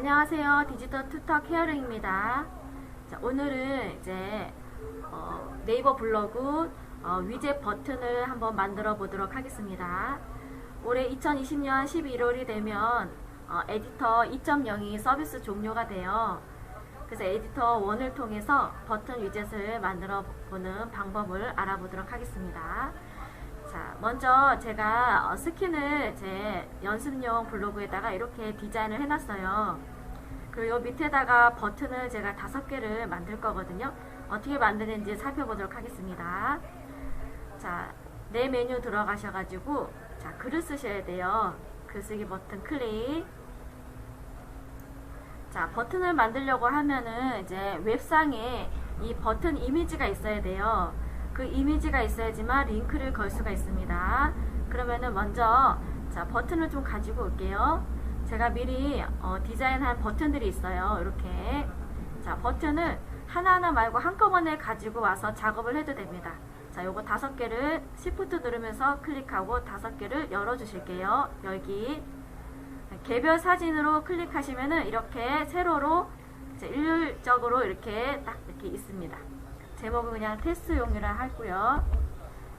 안녕하세요. 디지털 투터 케어링입니다. 자, 오늘은 이제 어, 네이버 블로그 어, 위젯 버튼을 한번 만들어 보도록 하겠습니다. 올해 2020년 11월이 되면 어, 에디터 2.0이 서비스 종료가 돼요. 그래서 에디터 1을 통해서 버튼 위젯을 만들어 보는 방법을 알아보도록 하겠습니다. 자, 먼저 제가 어, 스킨을 제 연습용 블로그에다가 이렇게 디자인을 해놨어요. 그리고 요 밑에다가 버튼을 제가 다섯 개를 만들 거거든요. 어떻게 만드는지 살펴보도록 하겠습니다. 자, 내 메뉴 들어가셔가지고, 자, 글을 쓰셔야 돼요. 글쓰기 버튼 클릭. 자, 버튼을 만들려고 하면은 이제 웹상에 이 버튼 이미지가 있어야 돼요. 그 이미지가 있어야지만 링크를 걸 수가 있습니다. 그러면은 먼저 자 버튼을 좀 가지고 올게요. 제가 미리 어, 디자인한 버튼들이 있어요. 이렇게 자 버튼을 하나하나 말고 한꺼번에 가지고 와서 작업을 해도 됩니다. 자 요거 다섯 개를 Shift 누르면서 클릭하고 다섯 개를 열어 주실게요. 여기 개별 사진으로 클릭하시면은 이렇게 세로로 일률적으로 이렇게 딱 이렇게 있습니다. 제목은 그냥 테스트용이라 하고요.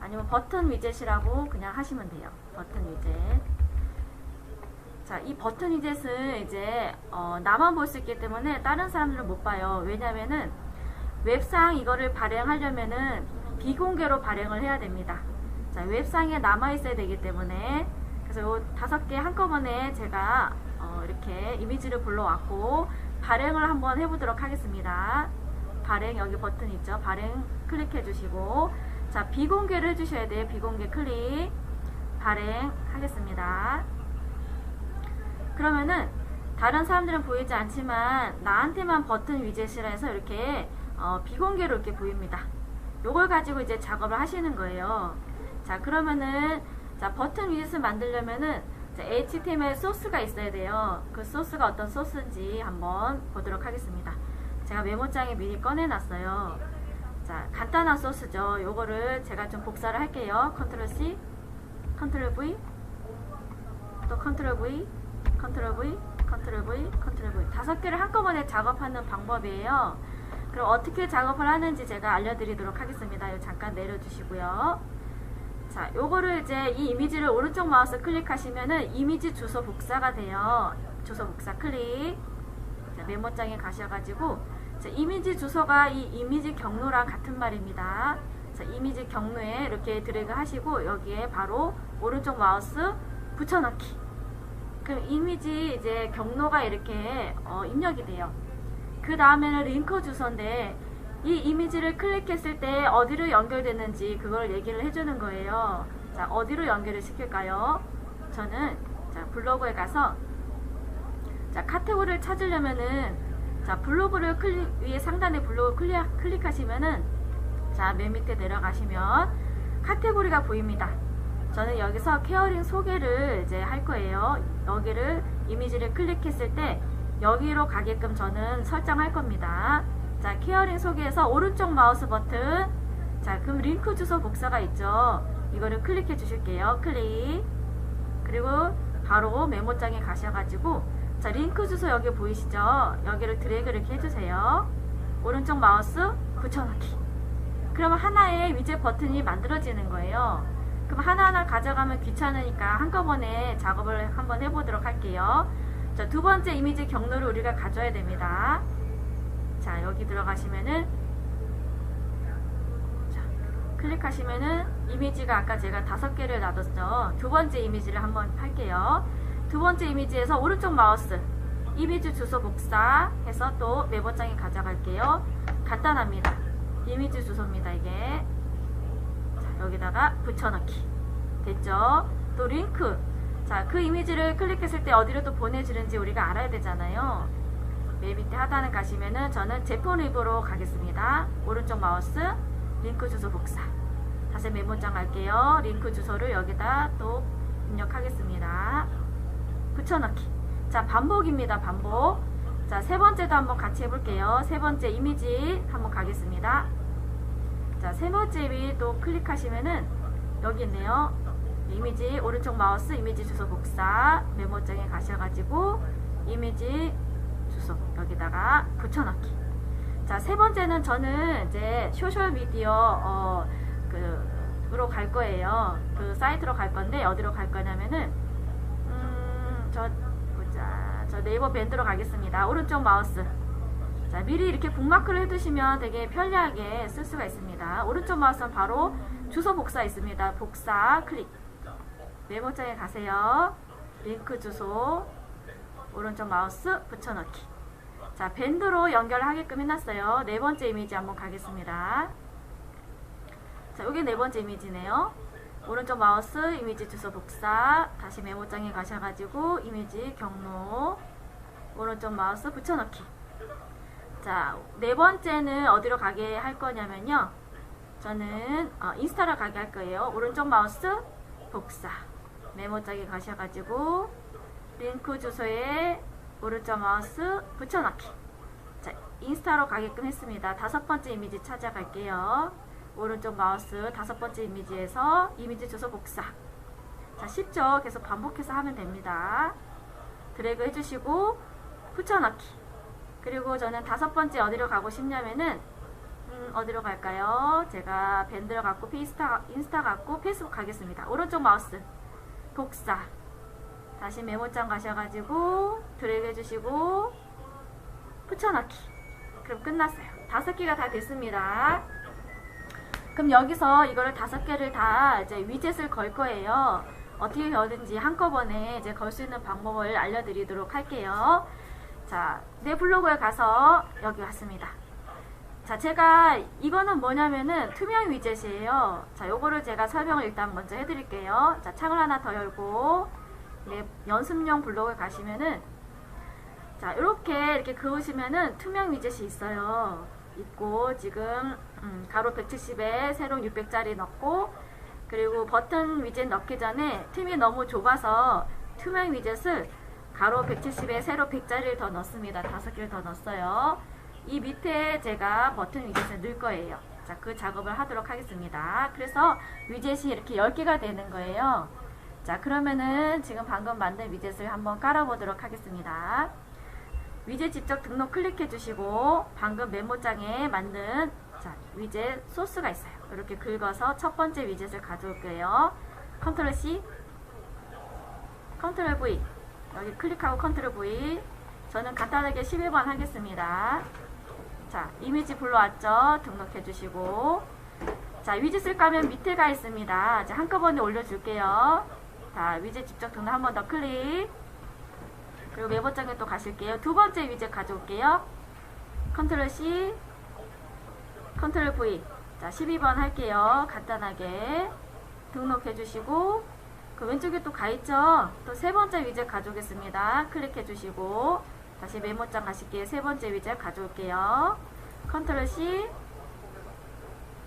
아니면 버튼 위젯이라고 그냥 하시면 돼요. 버튼 위젯. 자, 이 버튼 위젯은 이제 어, 나만 볼 수 있기 때문에 다른 사람들은 못 봐요. 왜냐면은 웹상 이거를 발행하려면은 비공개로 발행을 해야 됩니다. 자, 웹상에 남아 있어야 되기 때문에 그래서 요 다섯 개 한꺼번에 제가 어, 이렇게 이미지를 불러왔고 발행을 한번 해보도록 하겠습니다. 발행 여기 버튼 있죠. 발행 클릭해 주시고 자 비공개를 해주셔야 돼요. 비공개 클릭 발행 하겠습니다. 그러면은 다른 사람들은 보이지 않지만 나한테만 버튼 위젯이라 해서 이렇게 어, 비공개로 이렇게 보입니다. 요걸 가지고 이제 작업을 하시는 거예요. 자 그러면은 자 버튼 위젯을 만들려면은 자, HTML 소스가 있어야 돼요. 그 소스가 어떤 소스인지 한번 보도록 하겠습니다. 제가 메모장에 미리 꺼내놨어요. 자, 간단한 소스죠. 요거를 제가 좀 복사를 할게요. 컨트롤 C, 컨트롤 V, 또 컨트롤 V, 컨트롤 V, 컨트롤 V, 컨트롤 V. 다섯 개를 한꺼번에 작업하는 방법이에요. 그럼 어떻게 작업을 하는지 제가 알려드리도록 하겠습니다. 요 잠깐 내려주시고요. 자, 요거를 이제 이 이미지를 오른쪽 마우스 클릭하시면은 이미지 주소 복사가 돼요. 주소 복사 클릭. 자, 메모장에 가셔가지고 자, 이미지 주소가 이 이미지 경로랑 같은 말입니다. 자, 이미지 경로에 이렇게 드래그 하시고 여기에 바로 오른쪽 마우스 붙여넣기. 그럼 이미지 이제 경로가 이렇게 어, 입력이 돼요. 그 다음에는 링크 주소인데 이 이미지를 클릭했을 때 어디로 연결되는지 그걸 얘기를 해주는 거예요. 자, 어디로 연결을 시킬까요? 저는 자, 블로그에 가서 자, 카테고리를 찾으려면은 자, 블로그를 클릭, 위에 상단에 블로그 클릭, 클릭하시면은 자, 맨 밑에 내려가시면 카테고리가 보입니다. 저는 여기서 케어링 소개를 이제 할 거예요. 여기를 이미지를 클릭했을 때 여기로 가게끔 저는 설정할 겁니다. 자, 케어링 소개에서 오른쪽 마우스 버튼 자, 그럼 링크 주소 복사가 있죠. 이거를 클릭해 주실게요. 클릭. 그리고 바로 메모장에 가셔가지고 자, 링크 주소 여기 보이시죠? 여기를 드래그 이렇게 해주세요. 오른쪽 마우스 붙여넣기. 그러면 하나의 위젯 버튼이 만들어지는 거예요. 그럼 하나하나 가져가면 귀찮으니까 한꺼번에 작업을 한번 해보도록 할게요. 자, 두 번째 이미지 경로를 우리가 가져야 됩니다. 자, 여기 들어가시면은 자, 클릭하시면은 이미지가 아까 제가 다섯 개를 놔뒀죠. 두 번째 이미지를 한번 할게요. 두 번째 이미지에서 오른쪽 마우스 이미지 주소 복사 해서 또 메모장에 가져갈게요. 간단합니다. 이미지 주소입니다. 이게 자, 여기다가 붙여넣기 됐죠? 또 링크 자, 그 이미지를 클릭했을 때 어디로 또 보내지는지 우리가 알아야 되잖아요. 맨 밑에 하단에 가시면은 저는 제품 리뷰로 가겠습니다. 오른쪽 마우스 링크 주소 복사 다시 메모장 갈게요. 링크 주소를 여기다 또 입력하겠습니다. 붙여넣기. 자, 반복입니다. 반복. 자, 세 번째도 한번 같이 해볼게요. 세 번째 이미지 한번 가겠습니다. 자, 세 번째 이미 또 클릭하시면은 여기 있네요. 이미지 오른쪽 마우스 이미지 주소 복사 메모장에 가셔가지고 이미지 주소 여기다가 붙여넣기. 자, 세 번째는 저는 이제 소셜 미디어 어, 그 으로 갈 거예요. 그 사이트로 갈 건데 어디로 갈 거냐면은 음, 저 보자. 저 네이버 밴드로 가겠습니다. 오른쪽 마우스. 자, 미리 이렇게 북마크를 해두시면 되게 편리하게 쓸 수가 있습니다. 오른쪽 마우스는 바로 주소 복사 있습니다. 복사 클릭. 메모장에 가세요. 링크 주소. 오른쪽 마우스 붙여넣기. 자, 밴드로 연결하게끔 해놨어요. 네 번째 이미지 한번 가겠습니다. 자, 여기 네 번째 이미지네요. 오른쪽 마우스 이미지 주소 복사. 다시 메모장에 가셔가지고 이미지 경로. 오른쪽 마우스 붙여넣기. 자, 네 번째는 어디로 가게 할 거냐면요. 저는 어, 인스타로 가게 할 거예요. 오른쪽 마우스 복사. 메모장에 가셔가지고 링크 주소에 오른쪽 마우스 붙여넣기. 자, 인스타로 가게끔 했습니다. 다섯 번째 이미지 찾아갈게요. 오른쪽 마우스 다섯 번째 이미지에서 이미지 주소 복사. 자, 쉽죠? 계속 반복해서 하면 됩니다. 드래그 해주시고 붙여넣기. 그리고 저는 다섯 번째 어디로 가고 싶냐면은 음, 어디로 갈까요? 제가 밴드를 갖고 인스타, 인스타 갖고 페이스북 가겠습니다. 오른쪽 마우스 복사 다시 메모장 가셔가지고 드래그 해주시고 붙여넣기 그럼 끝났어요. 다섯 개가 다 됐습니다. 그럼 여기서 이거를 다섯 개를 다 이제 위젯을 걸 거예요. 어떻게 걸든지 한꺼번에 이제 걸 수 있는 방법을 알려드리도록 할게요. 자, 내 블로그에 가서 여기 왔습니다. 자, 제가 이거는 뭐냐면은 투명 위젯이에요. 자, 요거를 제가 설명을 일단 먼저 해드릴게요. 자, 창을 하나 더 열고 내 연습용 블로그에 가시면은 자, 이렇게 이렇게 그으시면은 투명 위젯이 있어요. 있고 지금 음, 가로 170에 세로 600짜리 넣고 그리고 버튼 위젯 넣기 전에 틈이 너무 좁아서 투명 위젯을 가로 170에 세로 100짜리를 더 넣습니다. 다섯 개를 더 넣었어요. 이 밑에 제가 버튼 위젯을 넣을 거예요. 자, 그 작업을 하도록 하겠습니다. 그래서 위젯이 이렇게 10개가 되는 거예요. 자, 그러면은 지금 방금 만든 위젯을 한번 깔아보도록 하겠습니다. 위젯 직접 등록 클릭해 주시고 방금 메모장에 만든 자, 위젯 소스가 있어요. 이렇게 긁어서 첫 번째 위젯을 가져올게요. 컨트롤 C, 컨트롤 V 여기 클릭하고 컨트롤 V 저는 간단하게 11번 하겠습니다. 자, 이미지 불러왔죠? 등록해 주시고 자, 위젯을 까면 밑에 가 있습니다. 자, 한꺼번에 올려줄게요. 자, 위젯 직접 등록 한 번 더 클릭 그리고 메모장에 또 가실게요. 두 번째 위젯 가져올게요. 컨트롤 C 컨트롤 V 자 12번 할게요. 간단하게 등록해 주시고 그 왼쪽에 또 가있죠? 또 세 번째 위젯 가져오겠습니다. 클릭해 주시고 다시 메모장 가실게요. 세 번째 위젯 가져올게요. 컨트롤 C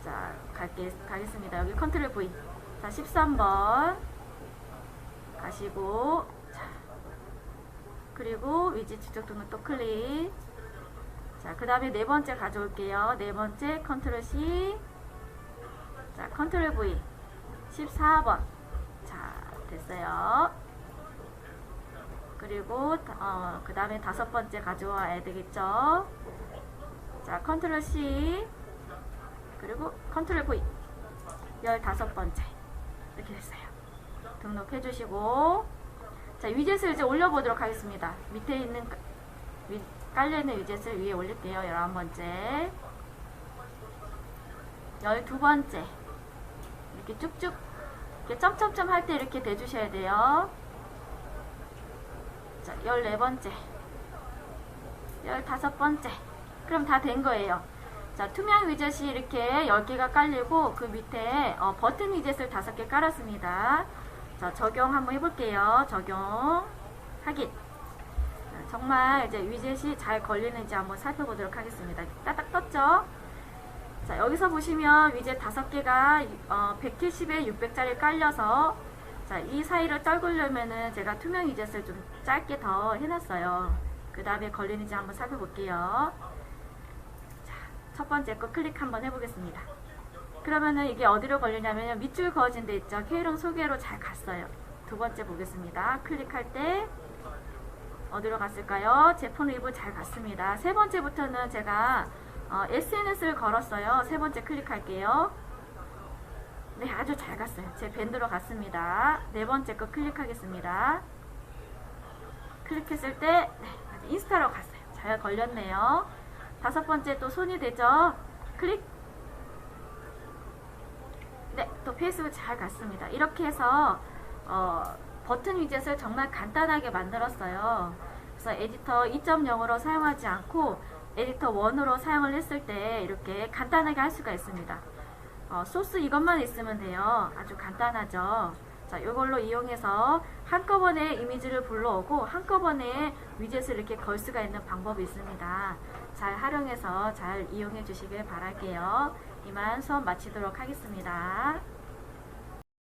자 갈게, 가겠습니다. 여기 컨트롤 V 자 13번 가시고 자, 그리고 위젯 직접 등록 또 클릭 자, 그 다음에 네 번째 가져올게요. 네 번째 컨트롤 C 자, 컨트롤 V 14번 자, 됐어요. 그리고 어, 그 다음에 다섯 번째 가져와야 되겠죠. 자, 컨트롤 C 그리고 컨트롤 V 열다섯 번째 이렇게 됐어요. 등록해 주시고 자, 위젯을 이제 올려 보도록 하겠습니다. 밑에 있는 위, 깔려있는 위젯을 위에 올릴게요. 열한 번째 열두 번째 이렇게 쭉쭉 이렇게 점점점 할 때 이렇게 대주셔야 돼요. 자, 14번째. 15번째. 그럼 다 된 거예요. 자, 투명 위젯이 이렇게 10개가 깔리고 그 밑에 어, 버튼 위젯을 5개 깔았습니다. 자, 적용 한번 해볼게요. 적용. 확인. 정말 이제 위젯이 잘 걸리는지 한번 살펴보도록 하겠습니다. 따딱 떴죠? 자, 여기서 보시면 위젯 5개가 어, 170에 600짜리 깔려서 자, 이 사이를 떨구려면은 제가 투명 위젯을 좀 짧게 더 해놨어요. 그 다음에 걸리는지 한번 살펴볼게요. 자, 첫 번째 거 클릭 한번 해보겠습니다. 그러면은 이게 어디로 걸리냐면 밑줄 그어진 데 있죠. K롱 소개로 잘 갔어요. 두 번째 보겠습니다. 클릭할 때 어디로 갔을까요? 제폰 리뷰 잘 갔습니다. 세 번째부터는 제가 어, SNS를 걸었어요. 세 번째 클릭할게요. 네, 아주 잘 갔어요. 제 밴드로 갔습니다. 네 번째 거 클릭하겠습니다. 클릭했을 때 네, 인스타로 갔어요. 잘 걸렸네요. 다섯 번째 또 손이 되죠? 클릭. 네, 또 페이스북 잘 갔습니다. 이렇게 해서 어, 버튼 위젯을 정말 간단하게 만들었어요. 그래서 에디터 2.0으로 사용하지 않고 에디터 1으로 사용을 했을 때 이렇게 간단하게 할 수가 있습니다. 어, 소스 이것만 있으면 돼요. 아주 간단하죠. 자, 이걸로 이용해서 한꺼번에 이미지를 불러오고 한꺼번에 위젯을 이렇게 걸 수가 있는 방법이 있습니다. 잘 활용해서 잘 이용해 주시길 바랄게요. 이만 수업 마치도록 하겠습니다.